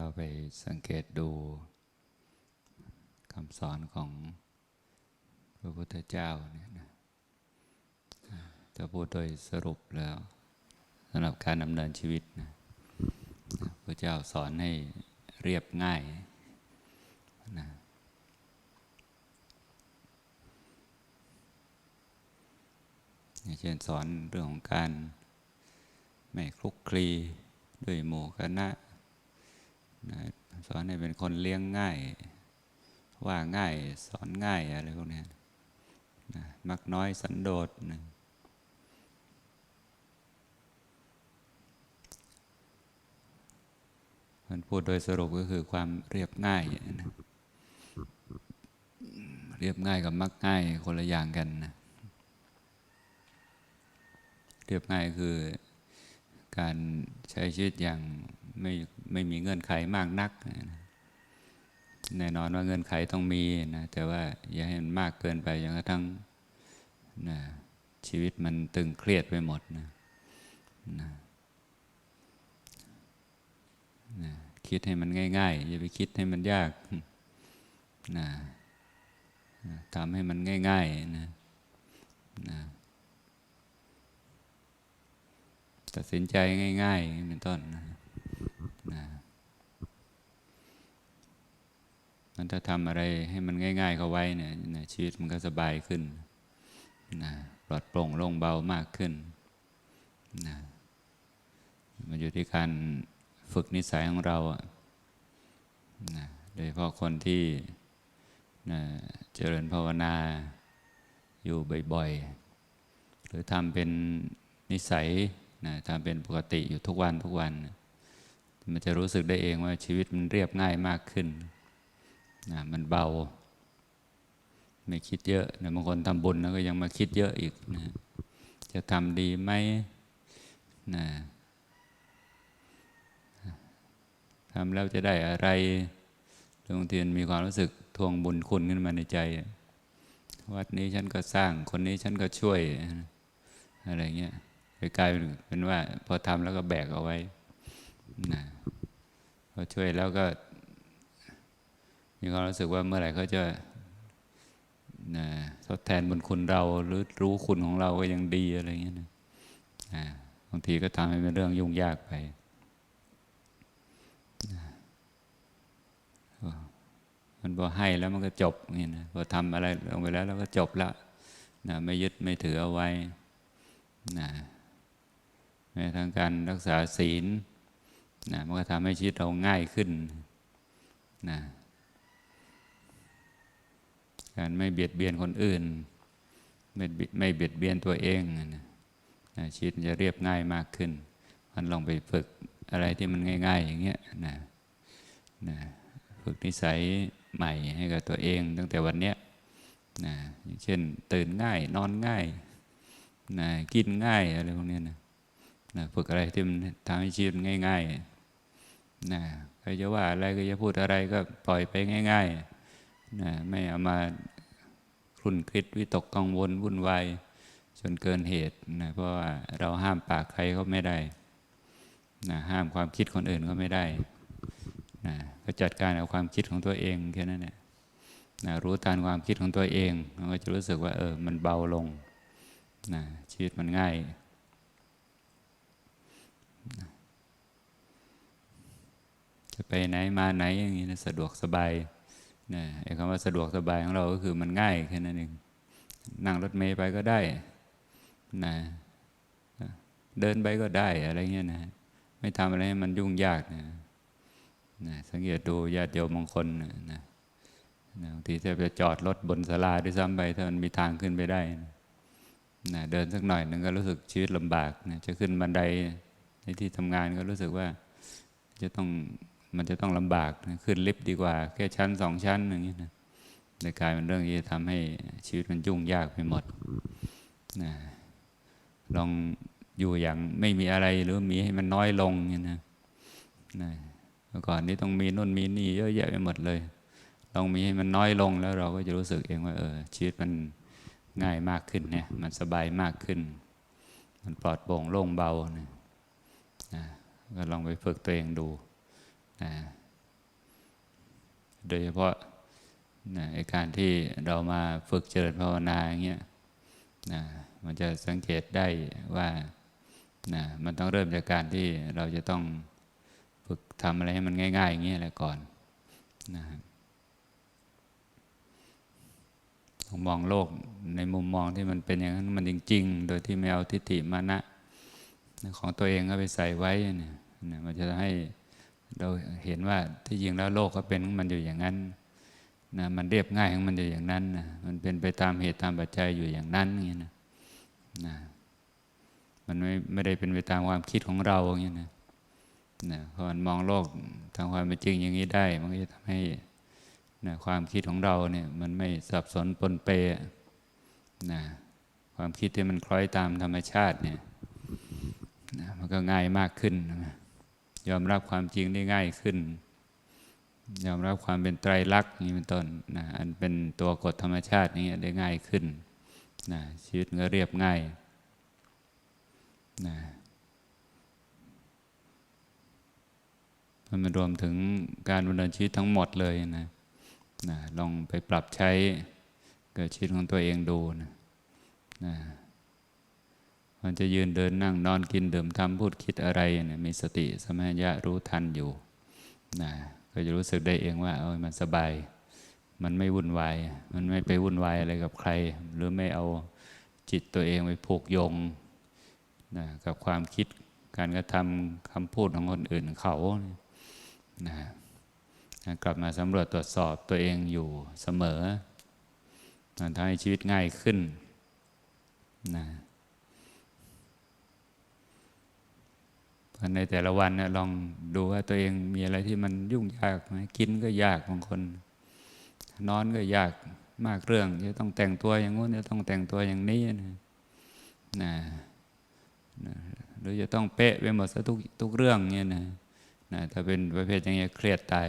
เราไปสังเกตดูคำสอนของพระพุทธเจ้าเนี่ยนะจะพูดโดยสรุปแล้วสำหรับการดำเนินชีวิตนะพระเจ้าสอนให้เรียบง่ายนะเช่นสอนเรื่องของการไม่คลุกคลีด้วยหมู่คณะ สอนให้เป็นคนเลี้ยงง่าย ว่าง่าย สอนง่ายอะไรพวกนี้นะมักน้อยสันโดษนะมันพูดโดยสรุปก็คือความเรียบง่ายนะเรียบง่ายกับมักง่ายคนละอย่างกันนะเรียบง่ายคือการใช้ชีวิตอย่าง ไม่ไม่มีเงื่อนไขมากนัก แน่นอนว่าเงื่อนไขต้องมีนะแต่ว่าอย่าให้มันมากเกินไปจนกระทั่งนะชีวิตมันตึงเครียดไปหมดนะนะนะคิดให้มันง่ายๆอย่าไปคิดให้มันยากนะทำให้มันง่ายๆนะนะตัดสินใจง่ายๆเป็นต้นนะ นะมันถ้าทำอะไรให้มันง่าย ๆ เข้าไว้เนี่ยนะชีวิตมันก็สบายขึ้นนะปลอดโปร่งโล่งเบามากขึ้นนะมันอยู่ที่การฝึกนิสัยของเราอะนะโดยเฉพาะคนที่นะเจริญภาวนาอยู่บ่อยๆ หรือทำเป็นนิสัยนะทำเป็นปกติอยู่ทุกวันทุกวัน มันจะรู้สึกได้เองว่าชีวิตมันเรียบง่ายมากขึ้นนะมันเบา ไม่คิดเยอะนะบางคนทำบุญแล้วก็ยังมาคิดเยอะอีกนะจะทำดีไหมนะทำแล้วจะได้อะไรบางทีมันมีความรู้สึกทวงบุญคุณขึ้นมาในใจ วัดนี้ฉันก็สร้าง คนนี้ฉันก็ช่วย อะไรเงี้ยกลายเป็นว่า พอทำแล้วก็แบกเอาไว้ นะพอช่วยแล้วก็ มีความรู้สึกว่าเมื่อไหร่เขาจะนะทดแทนบุญคุณเราหรือรู้คุณของเราก็ยังดีอะไรเงี้ยนะบางทีก็ทำให้เป็นเรื่องยุ่งยากไปมันพอให้แล้วมันก็จบนี่นะพอทำอะไรลงไปแล้วเราก็จบละนะไม่ยึดไม่ถือเอาไว้นะในทางการรักษาศีล นะมันก็ทำให้ชีวิตเราง่ายขึ้นนะการไม่เบียดเบียนคนอื่น ไม่ไม่เบียดเบียนตัวเองนะชีวิตจะเรียบง่ายมากขึ้น มันลองไปฝึกอะไรที่มันง่าย ๆ อย่างเงี้ยนะนะฝึกนิสัยใหม่ให้กับตัวเอง ตั้งแต่วันเนี้ยนะเช่นตื่นง่ายนอนง่ายนะกินง่ายอะไรพวกนี้นะ นะฝึกอะไรที่มันทำให้ชีวิตง่ายๆนะใครจะว่าอะไรก็จะพูดอะไรก็ปล่อยไปง่ายๆนะไม่เอามาครุ่นคิดวิตกกังวลวุ่นวายจนเกินเหตุนะเพราะว่าเราห้ามปากใครเขาไม่ได้นะห้ามความคิดคนอื่นก็ไม่ได้นะก็จัดการเอาความคิดของตัวเองแค่นั้นแหละนะรู้ตามความคิดของตัวเองมันก็จะรู้สึกว่าเออมันเบาลงนะชีวิตมันง่าย จะไปไหนมาไหนอย่างนี้นะสะดวกสบายนะไอ้คำว่าสะดวกสบายของเราก็คือมันง่ายแค่นั้นเองนั่งรถเมย์ไปก็ได้นะเดินไปก็ได้อะไรเงี้ยนะ ไม่ทำอะไรให้มันยุ่งยากนะนะสังเกตดูญาติโยมบางคนนะนะบางทีจะไปจอดรถบนศาลาด้วยซ้ำไปถ้ามันมีทางขึ้นไปได้นะนะเดินสักหน่อยหนึ่งก็รู้สึกชีวิตลำบากนะจะขึ้นบันไดในที่ทำงานก็รู้สึกว่าจะต้อง มันจะต้องลำบากนะขึ้นลิฟต์ดีกว่า แค่ชั้นสองชั้นอย่างนี้นะแต่กลายเป็นเรื่องที่ทำให้ชีวิตมันยุ่งยากไปหมดนะลองอยู่อย่างไม่มีอะไรหรือมีให้มันน้อยลงเนี่ยนะนะเมื่อก่อนนี้ต้องมีนู่นมีนี่เยอะแยะไปหมดเลย ลองมีให้มันน้อยลงแล้วเราก็จะรู้สึกเองว่าเออชีวิตมันง่ายมากขึ้นเนี่ยมันสบายมากขึ้น มันปลอดโปร่งโล่งเบาเนี่ยนะก็ลองไปฝึกตัวเองดู นะโดยเฉพาะนะการที่เรามาฝึกเจริญภาวนาอย่างเงี้ยนะมันจะสังเกตได้ว่านะมันต้องเริ่มจากการที่เราจะต้องฝึกทำอะไรให้มันง่ายๆอย่างเงี้ยแหละก่อนนะต้องมองโลกในมุมมองที่มันเป็นอย่างนั้นมันจริง ๆ โดยที่ไม่เอาทิฏฐิมานะ ของตัวเองก็ไปใส่ไว้เนี่ยมันจะให้ เราเห็นว่าที่จริงแล้วโลกก็เป็นมันอยู่อย่างนั้นนะมันเรียบง่ายของมันอยู่อย่างนั้นนะมันเป็นไปตามเหตุตามปัจจัยอยู่อย่างนั้นอย่างนี้นะนะมันไม่ไม่ได้เป็นไปตามความคิดของเราอย่างนี้นะนะพอมันมองโลกทางความเป็นจริงอย่างนี้ได้ มันก็จะทำให้นะความคิดของเราเนี่ยมันไม่สับสนปนเปนะความคิดที่มันคล้อยตามธรรมชาติเนี่ยนะมันก็ง่ายมากขึ้นนะ ยอมรับความจริงได้ง่ายขึ้น ยอมรับความเป็นไตรลักษณ์นี้เป็นต้นนะอันเป็นตัวกฎธรรมชาตินี้ได้ง่ายขึ้นนะชีวิตก็เรียบง่ายนะมันรวมถึงการดำเนินชีวิตทั้งหมดเลยนะนะลองไปปรับใช้เกิดชีวิตของตัวเองดูนะนะ มันจะยืนเดินนั่งนอนกินดื่มทำพูดคิดอะไรเนี่ยมีสติสมัญญะรู้ทันอยู่นะก็จะรู้สึกได้เองว่าเออมันสบาย มันไม่วุ่นวาย มันไม่ไปวุ่นวายอะไรกับใคร หรือไม่เอาจิตตัวเองไปผูกโยงนะกับความคิดการกระทำคำพูดของคนอื่นเขานะกลับมาสำรวจตรวจสอบตัวเองอยู่เสมอทำให้ชีวิตง่ายขึ้นนะ ในแต่ละวันเนี่ยลองดูว่าตัวเองมีอะไรที่มันยุ่งยากไหมกินก็ยากบางคน นอนก็ยากมากเรื่องจะต้องแต่งตัวอย่างงู้นจะต้องแต่งตัวอย่างนี้นะนะหรือจะต้องเป๊ะไปหมดซะทุกทุกเรื่องเนี่ยนะนะถ้าเป็นประเภทอย่างเงี้ยเครียดตาย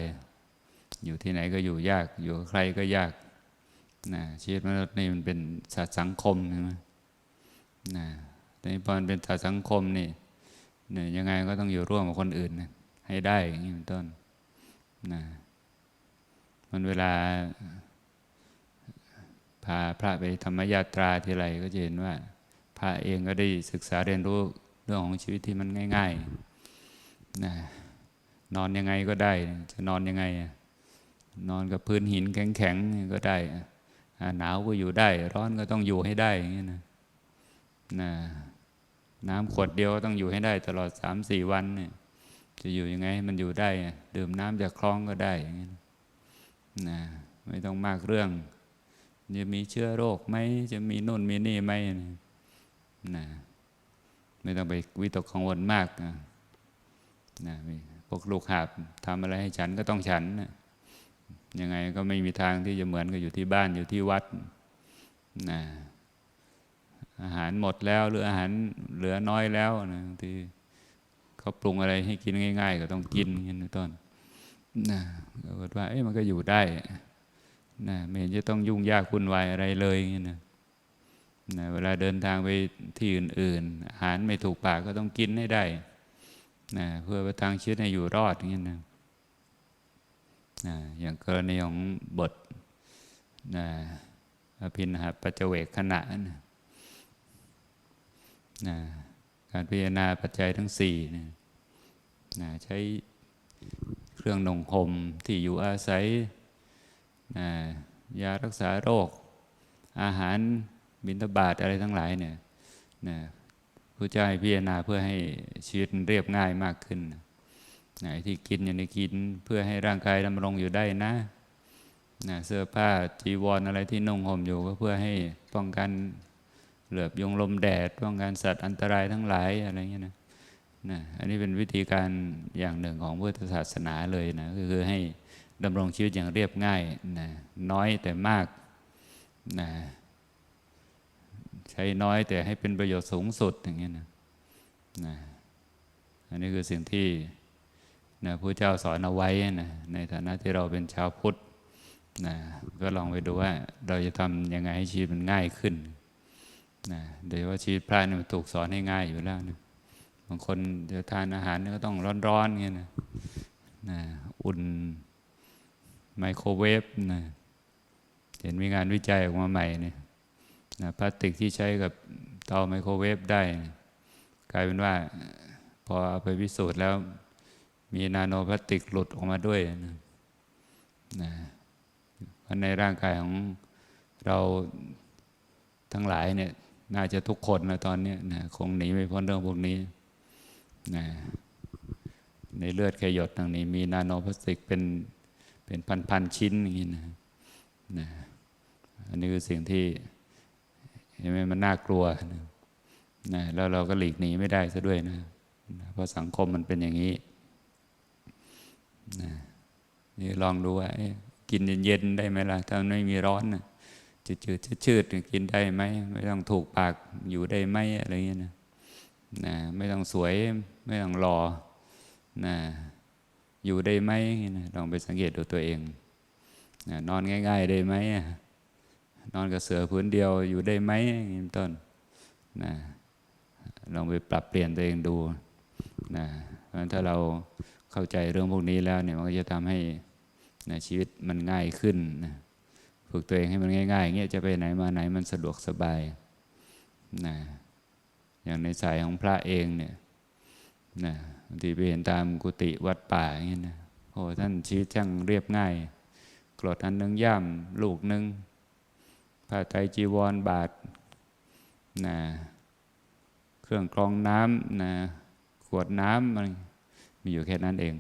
อยู่ที่ไหนก็อยู่ยาก อยู่กับใครก็ยากนะชีวิตมนุษย์นี่มันเป็นสัตว์สังคมใช่ไหมนะแต่พอมันเป็นสัตว์สังคมนี่ เนี่ยยังไงก็ต้องอยู่ร่วมกับคนอื่นนะให้ได้อย่างนี้เป็นต้นนะมันเวลา พาพระไปธรรมยาตราทีไรก็จะเห็นว่า พระเองก็ได้ศึกษาเรียนรู้เรื่องของชีวิตที่มันง่ายๆนะนอนยังไงก็ได้ จะนอนยังไง นอนกับพื้นหินแข็งๆก็ได้หนาวก็อยู่ได้ ร้อนก็ต้องอยู่ให้ได้อย่างนี้นะนะ น้ำขวดเดียวต้องอยู่ให้ได้ตลอดสามสี่วันเนี่ยจะอยู่ยังไงมันอยู่ได้ดื่มน้ำจากคลองก็ได้อย่างนี้นะไม่ต้องมากเรื่อง จะมีเชื้อโรคไหมจะมีนู่นมีนี่ไหมนะไม่ต้องไปวิตกกังวลมากนะนะพวกลูกหาบทำอะไรให้ฉันก็ต้องฉันนะยังไงก็ไม่มีทางที่จะเหมือนกับอยู่ที่บ้านอยู่ที่วัดนะ อาหารหมดแล้วหรืออาหารเหลือน้อยแล้วนะที่เขาปรุงอะไรให้กินง่าย ๆ ก็ต้องกินอย่างนี้ต้นนะก็ว่าเอ๊ะมันก็อยู่ได้นะไม่เห็นจะต้องยุ่งยากวุ่นวายอะไรเลยอย่างนี้นะนะเวลาเดินทางไปที่อื่น ๆ อาหารไม่ถูกปากก็ต้องกินให้ได้นะเพื่อประทังชีวิตให้อยู่รอดอย่างนี้นะนะอย่างกรณีของบทนะอภินหาปัจเวกขณะนะ นะการพิจารณาปัจจัยทั้งสี่นะนะใช้เครื่องนงห่มที่อยู่อาศัยนะยารักษาโรค อาหารบิณฑบาตอะไรทั้งหลายเนี่ยนะพระเจ้าให้พิจารณาเพื่อให้ชีวิตเรียบง่ายมากขึ้นนะที่กินอย่างนี้กินเพื่อให้ร่างกายดำรงอยู่ได้นะนะเสื้อผ้าจีวรออะไรที่นุ่งห่มอยู่ก็เพื่อให้ป้องกัน เหลือบยงลมแดดป้องกันสัตว์อันตรายทั้งหลายอะไรเงี้ยนะนะอันนี้เป็นวิธีการอย่างหนึ่งของพุทธศาสนาเลยนะก็คือให้ดำรงชีวิตอย่างเรียบง่ายนะน้อยแต่มากนะใช้น้อยแต่ให้เป็นประโยชน์สูงสุดอย่างเงี้ยนะนะอันนี้คือสิ่งที่นะพระเจ้าสอนเอาไว้นะในฐานะที่เราเป็นชาวพุทธนะก็ลองไปดูว่าเราจะทำยังไงให้ชีวิตมันง่ายขึ้น นะโดยว่าชีวิตพระนี่มันถูกสอนให้ง่ายอยู่แล้วนะบางคนจะทานอาหารก็ต้องร้อนๆเงี้ยนะนะอุ่นไมโครเวฟนะเห็นมีงานวิจัยออกมาใหม่เนี่ยนะพลาสติกที่ใช้กับเตาไมโครเวฟได้นะกลายเป็นว่าพอเอาไปพิสูจน์แล้ว มีนาโนพลาสติกหลุดออกมาด้วยนะนะเพราะในร่างกายของเราทั้งหลายเนี่ย น่าจะทุกคนนะตอนนี้นะคงหนีไม่พ้นเรื่องพวกนี้นะในเลือดแค่หยดทางนี้ มีนาโนพลาสติกเป็นเป็นพันๆชิ้นอย่างนี้นะนะอันนี้คือสิ่งที่เห็นไหมมันน่ากลัวนะนะแล้วเราก็หลีกหนีไม่ได้ซะด้วยนะนะเพราะสังคมมันเป็นอย่างนี้นะนี่ลองดูว่ากินเย็นๆได้ไหมล่ะถ้าไม่มีร้อนนะ จืดๆชืดกินได้ไหมไม่ต้องถูกปากอยู่ได้ไหมอะไรเงี้ยนะนะไม่ต้องสวยไม่ต้องรอนะอยู่ได้ไหมนะลองไปสังเกตดูตัวเองนะนอนง่าย ๆ ได้ไหมนอนกับเสือพื้นเดียวอยู่ได้ไหมอย่างนี้ต้นนะลองไปปรับเปลี่ยนตัวเองดูนะเพราะฉะนั้นถ้าเราเข้าใจเรื่องพวกนี้แล้วเนี่ยมันก็จะทำให้นะชีวิตมันง่ายขึ้นนะ ฝึกตัวเองให้มันง่ายๆอย่างเงี้ยจะไปไหนมาไหนมันสะดวกสบายนะอย่างในสายของพระเองเนี่ยนะบางทีไปเห็นตามกุฏิวัดป่าอย่างเงี้ยนะโอ้ท่านชีวิตช่างเรียบง่ายกรดอันนึงย่ำลูกนึงผ้าไตรจีวรบาทนะเครื่องกรองน้ำนะขวดน้ำมันมีอยู่แค่นั้นเอง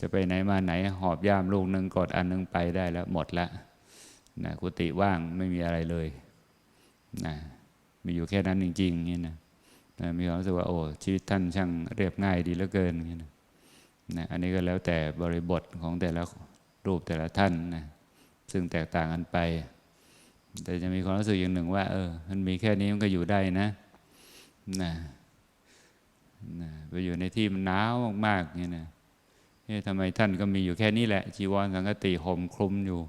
จะไปไหนมาไหนหอบย่ามลูกหนึ่งกดอันนึงไปได้แล้วหมดละ นะกุฏิว่างไม่มีอะไรเลยนะมีอยู่แค่นั้นจริงๆนี่นะนะมีความรู้สึกว่าโอ้ชีวิตท่านช่างเรียบง่ายดีเหลือเกินอย่างนี้นะนะอันนี้ก็แล้วแต่บริบทของแต่ละรูปแต่ละท่านนะซึ่งแตกต่างกันไป แต่จะมีความรู้สึกอย่างหนึ่งว่า เออ มันมีแค่นี้มันก็อยู่ได้นะนะนะไปอยู่ในที่มันหนาวมากๆนี่นะเอ๊ะทำไมท่านก็มีอยู่แค่นี้แหละ จีวรสังกติห่มคลุมอยู่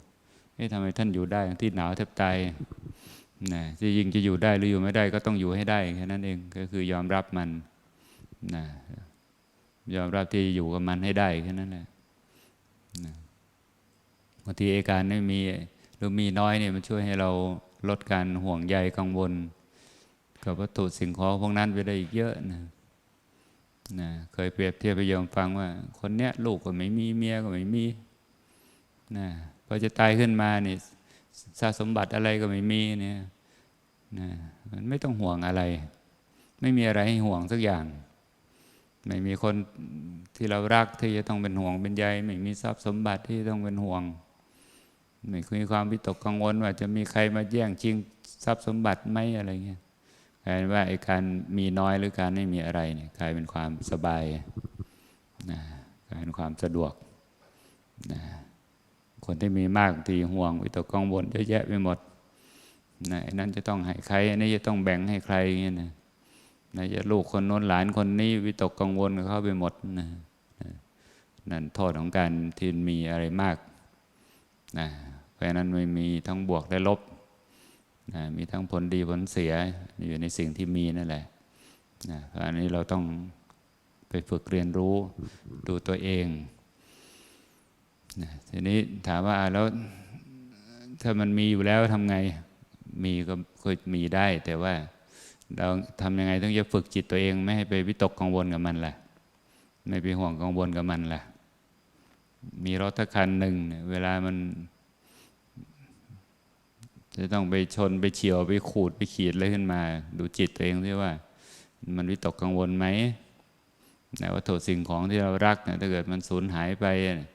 เอ๊ะทำไมท่านอยู่ได้ที่หนาวแทบตายนะที่ยิงจะอยู่ได้หรืออยู่ไม่ได้ก็ต้องอยู่ให้ได้แค่นั้นเองก็คือยอมรับมันนะยอมรับที่อยู่กับมันให้ได้แค่นั้นแหละบางทีอาการไม่มีหรือมีน้อยเนี่ยมันช่วยให้เราลดการห่วงใยกังวล กับวัตถุสิ่งของพวกนั้นไปได้อีกเยอะนะนะเคยเปรียบเทียบไปโยมฟังว่า คนเนี้ยลูกก็ไม่มีเมียก็ไม่มีนะ พอจะตายขึ้นมานี่ทรัพย์สมบัติอะไรก็ไม่มีเนี่ยนะมันไม่ต้องห่วงอะไร ไม่มีอะไรให้ห่วงสักอย่าง ไม่มีคนที่เรารักที่จะต้องเป็นห่วงเป็นใยไม่มีทรัพย์สมบัติที่ต้องเป็นห่วง ไม่มีความวิตกกังวลว่าจะมีใครมาแย่งชิงทรัพย์สมบัติไหมอะไรเงี้ยกลายเป็นว่าไอ้การมีน้อยหรือการไม่มีอะไรเนี่ยกลายเป็นความสบายนะกลายเป็นความสะดวกนะ คนที่มีมากทีห่วงวิตกกังวลเยอะแยะไปหมดนะนั่นจะต้องให้ใครอันนี้จะต้องแบ่งให้ใครเงี้ยนะนะจะลูกคนโน้นหลานคนนี้วิตกกังวลเข้าไปหมดนะนั่นโทษของการที่มีอะไรมากนะเพราะนั้นไม่มีทั้งบวกและลบนะมีทั้งผลดีผลเสียอยู่ในสิ่งที่มีนั่นแหละนะเพราะอันนี้เราต้องไปฝึกเรียนรู้ดูตัวเอง ทีนี้ถามว่าแล้วถ้ามันมีอยู่แล้วทำไง มีก็เคยมีได้ แต่ว่าเราทำยังไงต้องจะฝึกจิตตัวเองไม่ให้ไปวิตกกังวลกับมันล่ะ ไม่ไปห่วงกังวลกับมันล่ะ มีรถทักคันหนึ่งเวลามัน จะต้องไปชนไปเฉียวไปขูดไปขีดอะไรขึ้นมา ดูจิตตัวเองที่ว่า มันวิตกกังวลไหมในวัตถุสิ่งของที่เรารักนะถ้าเกิดมันสูญหายไปนะ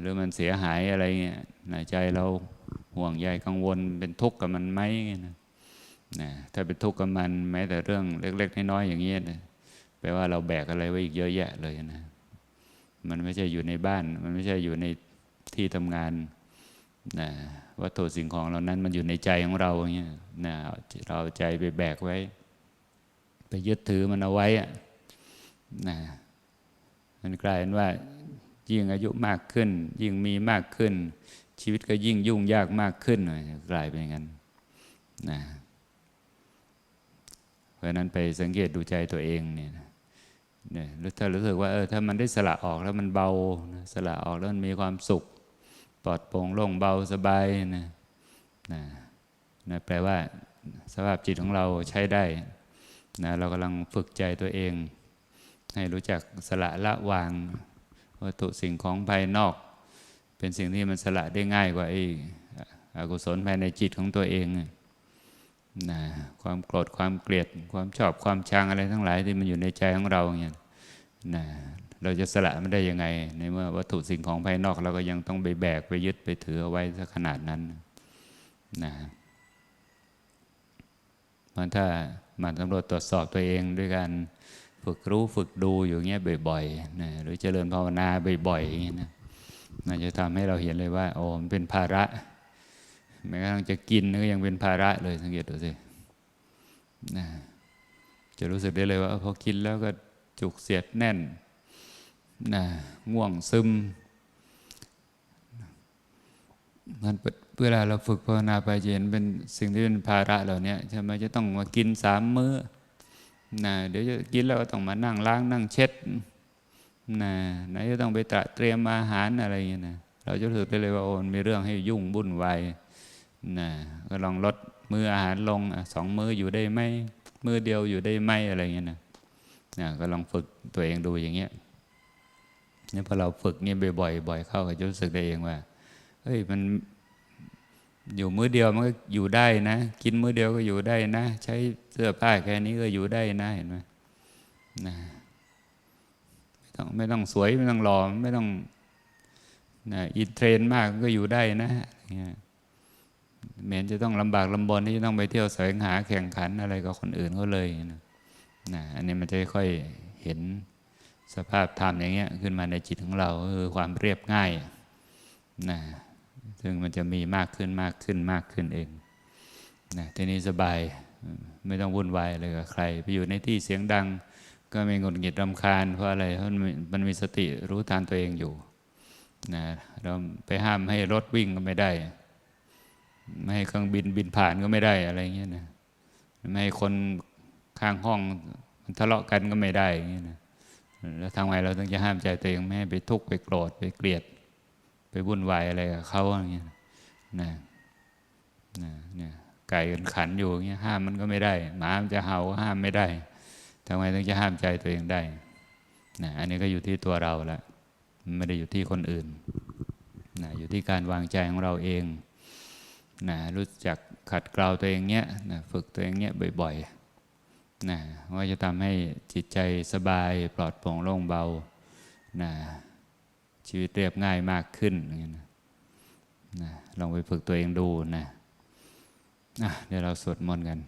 หรือมันเสียหายอะไรเงี้ยนะใจเราห่วงใยกังวลเป็นทุกข์กับมันไหมนะนะถ้าเป็นทุกข์กับมันแม้แต่เรื่องเล็ก ๆ น้อยๆอย่างเงี้ยนะแปลว่าเราแบกอะไรไว้อีกเยอะแยะเลยนะ มันไม่ใช่อยู่ในบ้าน มันไม่ใช่อยู่ในที่ทำงานนะวัตถุสิ่งของเหล่านั้นมันอยู่ในใจของเราอย่างเงี้ยนะเราเอาใจไปแบกไว้ ไปยึดถือมันเอาไว้อะนะมันกลายเป็นว่า ยิ่งอายุมากขึ้น ยิ่งมีมากขึ้น ชีวิตก็ยิ่งยุ่งยากมากขึ้นกลายเป็นอย่างนั้นนะเพราะนั้นไปสังเกตดูใจตัวเองเนี่ยเนี่ยถ้ารู้สึกว่าเออถ้ามันได้สละออกแล้วมันเบาสละออกแล้วมันมีความสุข ปลอดโปร่งโล่งเบาสบายนะนะนะแปลว่าสภาพจิตของเราใช้ได้นะเรากำลังฝึกใจตัวเอง ให้รู้จักสละละวาง วัตถุสิ่งของภายนอก เป็นสิ่งที่มันสละได้ง่ายกว่าไอ้อกุศลภายในจิตของตัวเองนะความโกรธความเกลียด ความชอบความชังอะไรทั้งหลายที่มันอยู่ในใจของเราเนี่ยนะเราจะสละมันได้ยังไง ในเมื่อวัตถุสิ่งของภายนอก เราก็ยังต้องไปแบกไปยึดไปถือเอาไว้สักขนาดนั้นนะมันถ้ามันสำรวจตรวจสอบตัวเองด้วยการ ฝึกรู้ฝึกดูอยู่เงี้ยบ่อยๆนะหรือเจริญภาวนาบ่อยๆอย่างเงี้ยนะมันจะทำให้เราเห็นเลยว่าโอ้มันเป็นภาระแม้กระทั่งจะกินก็ยังเป็นภาระเลยสังเกตดูสินะจะรู้สึกได้เลยว่าพอกินแล้วก็จุกเสียดแน่นนะง่วงซึมมันเวลาเราฝึกภาวนาไปจะเห็นเป็นสิ่งที่เป็นภาระเหล่านี้ใช่ไหมจะต้องมากินสามมื้อ นะเดี๋ยวจะกินแล้วก็ต้องมานั่งล้างนั่งเช็ดนะไหนจะต้องไปตระเตรียมอาหารอะไรอย่างเงี้ยนะเราจะรู้สึกได้เลยว่าโอนมีเรื่องให้ยุ่งวุ่นวายนะก็ลองลดมื้ออาหารลงสองมื้ออยู่ได้ไหมมื้อเดียวอยู่ได้ไหมอะไรอย่างเงี้ยนะนะก็ลองฝึกตัวเองดูอย่างเงี้ยเนี่ยพอเราฝึกนี่บ่อยๆบ่อยเข้าก็จะรู้สึกได้เองว่าเฮ้ยมัน อยู่มื้อเดียวมันก็อยู่ได้นะ กินมื้อเดียวก็อยู่ได้นะ ใช้เสื้อผ้าแค่นี้ก็อยู่ได้นะเห็นไหมนะไม่ต้องไม่ต้องสวยไม่ต้องหล่อไม่ต้องนะอินเทรนด์มากก็อยู่ได้นะเมียเหม็นจะต้องลำบากลำบนที่จะต้องไปเที่ยวแสวงหาแข่งขันอะไรกับคนอื่นเขาเลยนะนะอันนี้มันจะค่อยเห็นสภาพธรรมอย่างเงี้ย ขึ้นมาในจิตของเราคือความเรียบง่ายนะ ซึ่งมันจะมีมากขึ้นมากขึ้นมากขึ้นเองนะทีนี้สบายไม่ต้องวุ่นวายอะไรกับใคร ไปอยู่ในที่เสียงดัง ก็ไม่งดหงิดรำคาญเพราะอะไรเพราะมันมีสติรู้ทานตัวเองอยู่นะเราไปห้ามให้รถวิ่งก็ไม่ได้ ไม่ให้เครื่องบินบินผ่านก็ไม่ได้อะไรเงี้ยนะไม่ให้คนข้างห้องทะเลาะกันก็ไม่ได้อย่างเงี้ยนะแล้วทางไงเราต้องจะห้ามใจตัวเองไม่ให้ไปทุกข์ไปโกรธไปเกลียด ไปวุ่นวายอะไรกับเขาอย่างเงี้ยนะนะเนี่ยไก่กันขันอยู่อย่างเงี้ยห้ามมันก็ไม่ได้หมามันจะเห่าห้ามไม่ได้ทำไมต้องจะห้ามใจตัวเองได้นะอันนี้ก็อยู่ที่ตัวเราละไม่ได้อยู่ที่คนอื่นนะอยู่ที่การวางใจของเราเองนะรู้จักขัดเกลาตัวเองเนี้ยนะฝึกตัวเองเนี้ยบ่อยๆนะว่าจะทำให้จิตใจสบายปลอดโปร่งโล่งเบานะ ชีวิตเรียบง่ายมากขึ้นอย่างนะนะลองไปฝึกตัวเองดูนะนะเดี๋ยวเราสวดมนต์กัน